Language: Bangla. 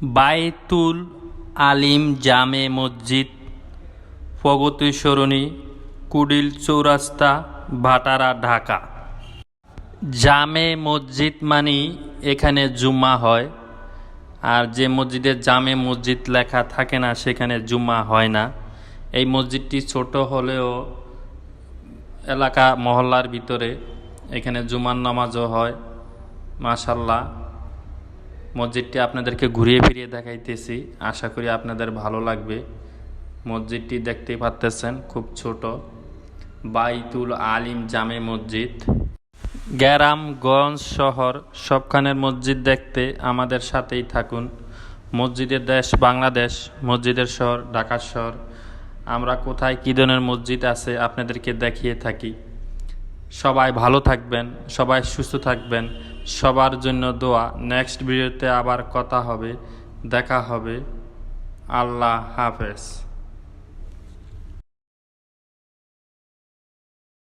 বাইতুল আলিম জামে মসজিদ, প্রগতি কুডিল চৌরাস্তা, ভাটারা, ঢাকা। জামে মসজিদ মানি এখানে জুম্মা হয়, আর যে মসজিদে জামে মসজিদ লেখা থাকে না, সেখানে জুম্মা হয় না। এই মসজিদটি ছোট হলেও এলাকা মহল্লার ভিতরে এখানে জুমার নামাজও হয়, মাশাল্লাহ। মসজিদটি আপনাদেরকে ঘুরিয়ে ফিরিয়ে দেখাইতেছি। আশা করি আপনাদের ভালো লাগবে। মসজিদটি দেখতেই পারতেছেন, খুব ছোট। বাইতুল আলিম জামে মসজিদ। গ্রাম গঞ্জ শহর সবখানের মসজিদ দেখতে আমাদের সাথেই থাকুন। মসজিদের দেশ বাংলাদেশ, মসজিদের শহর ঢাকা শহর। আমরা কোথায় কী ধরনের মসজিদ আছে আপনাদেরকে দেখিয়ে থাকি। সবাই ভালো থাকবেন, সবাই সুস্থ থাকবেন। সবার জন্য দোয়া। নেক্সট ভিডিওতে আবার কথা হবে। দেখা হবে। আল্লাহ হাফেজ।